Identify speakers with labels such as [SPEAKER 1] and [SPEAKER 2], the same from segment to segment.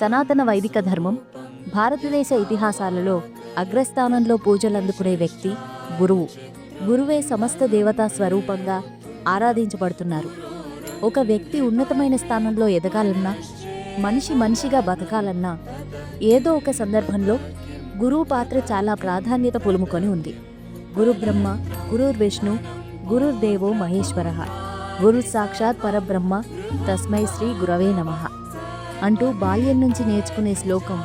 [SPEAKER 1] సనాతన వైదిక ధర్మం భారతదేశ ఇతిహాసాలలో అగ్రస్థానంలో పూజలందుకునే వ్యక్తి గురువు గురువే సమస్త దేవతా స్వరూపంగా ఆరాధించబడుతున్నారు ఒక వ్యక్తి ఉన్నతమైన స్థానంలో ఎదగాలన్నా మనిషి మనిషిగా బతకాలన్నా ఏదో ఒక సందర్భంలో గురువు పాత్ర చాలా ప్రాధాన్యత పులుముకొని ఉంది గురు బ్రహ్మ గురుర్ విష్ణు గురుర్దేవో మహేశ్వర గురు సాక్షాత్ పరబ్రహ్మ తస్మై శ్రీ గురవే నమః అంటూ బాల్యం నుంచి నేర్చుకునే శ్లోకం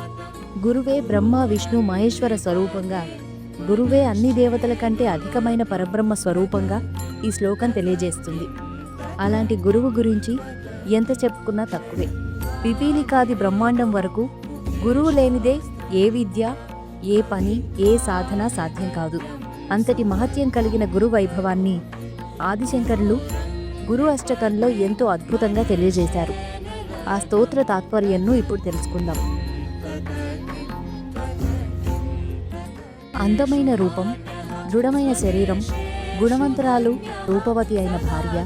[SPEAKER 1] గురువే బ్రహ్మ విష్ణు మహేశ్వర స్వరూపంగా గురువే అన్ని దేవతల కంటే అధికమైన పరబ్రహ్మ స్వరూపంగా ఈ శ్లోకం తెలియజేస్తుంది అలాంటి గురువు గురించి ఎంత చెప్పుకున్నా తక్కువే పిపీలికాది బ్రహ్మాండం వరకు గురువు లేనిదే ఏ విద్య ఏ పని ఏ సాధన సాధ్యం కాదు అంతటి మహత్యం కలిగిన గురు వైభవాన్ని ఆదిశంకర్లు గురు అష్టకంలో ఎంతో అద్భుతంగా తెలియజేశారు ఆ స్తోత్ర తాత్పర్యంను ఇప్పుడు తెలుసుకుందాం అందమైన రూపం దృఢమైన శరీరం గుణవంతరాలు రూపవతి అయిన భార్య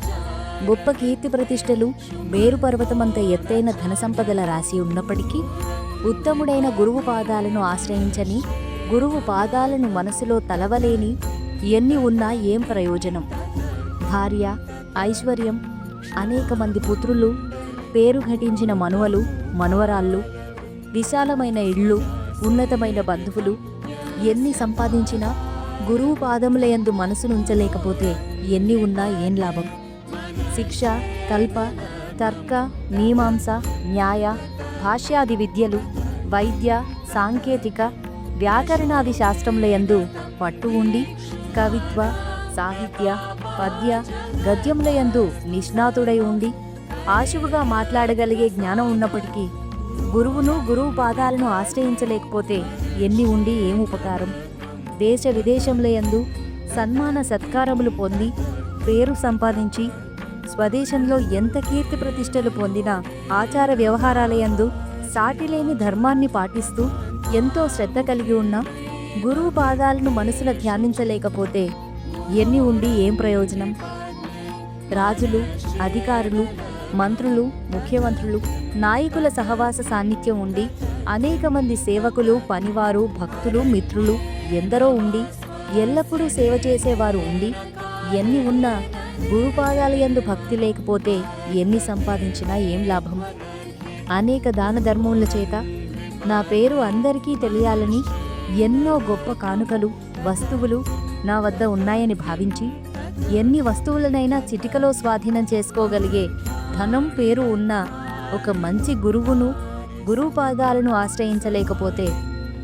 [SPEAKER 1] గొప్ప కీర్తి ప్రతిష్టలు మేరు పర్వతమంత ఎత్తైన ధన సంపదల రాసి ఉన్నప్పటికీ ఉత్తముడైన గురువు పాదాలను ఆశ్రయించని గురువు పాదాలను మనసులో తలవలేని ఎన్ని ఉన్నా ఏం ప్రయోజనం భార్య ఐశ్వర్యం అనేక మంది పుత్రులు పేరు ఘటించిన మనువలు మనువరాళ్ళు విశాలమైన ఇళ్ళు ఉన్నతమైన బంధువులు ఎన్ని సంపాదించినా గురువు పాదములయందు మనసునుంచలేకపోతే ఎన్ని ఉన్నా ఏం లాభం శిక్ష కల్ప తర్క మీమాంస న్యాయ భాష్యాది విద్యలు వైద్య సాంకేతిక వ్యాకరణాది శాస్త్రములయందు పట్టు ఉండి కవిత్వ సాహిత్య పద్య గద్యములయందు నిష్ణాతుడై ఉండి ఆశువుగా మాట్లాడగలిగే జ్ఞానం ఉన్నప్పటికీ గురువును గురువు పాదాలను ఆశ్రయించలేకపోతే ఎన్ని ఉండి ఏం ఉపకారం దేశ విదేశంలో సన్మాన సత్కారములు పొంది పేరు సంపాదించి స్వదేశంలో ఎంత కీర్తి ప్రతిష్టలు పొందినా ఆచార వ్యవహారాలయందు సాటిలేని ధర్మాన్ని పాటిస్తూ ఎంతో శ్రద్ధ కలిగి ఉన్న గురువు పాదాలను మనసులో ధ్యానించలేకపోతే ఎన్ని ఉండి ఏం ప్రయోజనం రాజులు అధికారులు మంత్రులు ముఖ్యమంత్రులు నాయకుల సహవాస సాన్నిధ్యం ఉండి అనేక మంది సేవకులు పనివారు భక్తులు మిత్రులు ఎందరో ఉండి ఎల్లప్పుడూ సేవ చేసేవారు ఉండి ఎన్ని ఉన్నా గురుపాదాల ఎందు భక్తి లేకపోతే ఎన్ని సంపాదించినా ఏం లాభం అనేక దాన ధర్మముల చేత నా పేరు అందరికీ తెలియాలని ఎన్నో గొప్ప కానుకలు వస్తువులు నా వద్ద ఉన్నాయని భావించి ఎన్ని వస్తువులనైనా చిటికలో స్వాధీనం చేసుకోగలిగే ధనం పేరు ఉన్న ఒక మంచి గురువును గురువు పాదాలను ఆశ్రయించలేకపోతే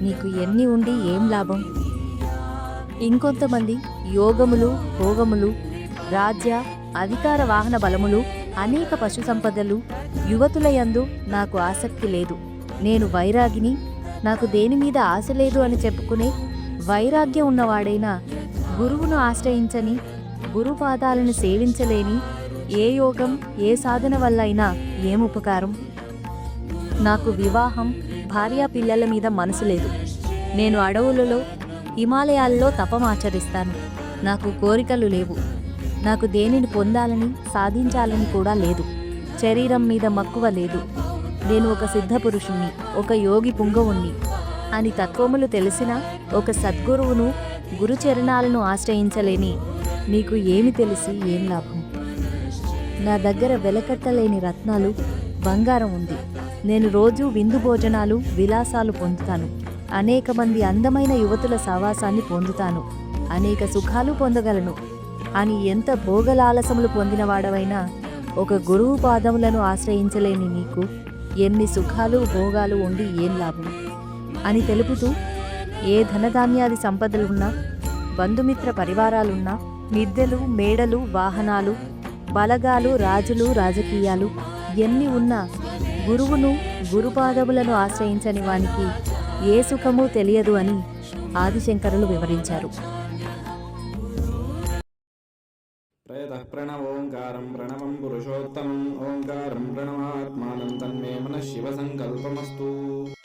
[SPEAKER 1] నీకు ఎన్ని ఉండి ఏం లాభం ఇంకొంతమంది యోగములు భోగములు రాజ్య అధికార వాహన బలములు అనేక పశు సంపదలు యువతులయందు నాకు ఆసక్తి లేదు నేను వైరాగిని నాకు దేని మీద ఆశ లేదు అని చెప్పుకునే వైరాగ్యం ఉన్నవాడైనా గురువును ఆశ్రయించని గురుపాదాలను సేవించలేని ఏ యోగం ఏ సాధన వల్ల అయినా ఏం ఉపకారం నాకు వివాహం భార్యా పిల్లల మీద మనసు లేదు నేను అడవులలో హిమాలయాల్లో తపమాచరిస్తాను నాకు కోరికలు లేవు నాకు దేనిని పొందాలని సాధించాలని కూడా లేదు శరీరం మీద మక్కువ లేదు నేను ఒక సిద్ధపురుషుణ్ణి ఒక యోగి పుంగవుణ్ణి అని తత్వములు తెలిసిన ఒక సద్గురువును గురుచరణాలను ఆశ్రయించలేని నీకు ఏమి తెలిసి ఏం లాభం నా దగ్గర వెలకట్టలేని రత్నాలు బంగారం ఉంది నేను రోజు విందు భోజనాలు విలాసాలు పొందుతాను అనేక మంది అందమైన యువతుల సావాసాన్ని పొందుతాను అనేక సుఖాలు పొందగలను అని ఎంత భోగలాలసములు పొందినవాడవైనా ఒక గురువు పాదములను ఆశ్రయించలేని నీకు ఎన్ని సుఖాలు భోగాలు ఉండి ఏం లాభం అని తెలుపుతూ ఏ ధనధాన్యాది సంపదలున్నా బంధుమిత్ర పరివారాలున్నా నిద్దెలు మేడలు వాహనాలు బలగాలు రాజులు రాజకీయాలు ఎన్ని ఉన్నా గురువును గురుపాదములను ఆశ్రయించని వానికి ఏ సుఖమూ తెలియదు అని ఆదిశంకరులు వివరించారు ప్రణవం పురుషోత్తమం ఓంకారం ప్రణవాత్మానం తన్మే మన శివ సంకల్పమస్తు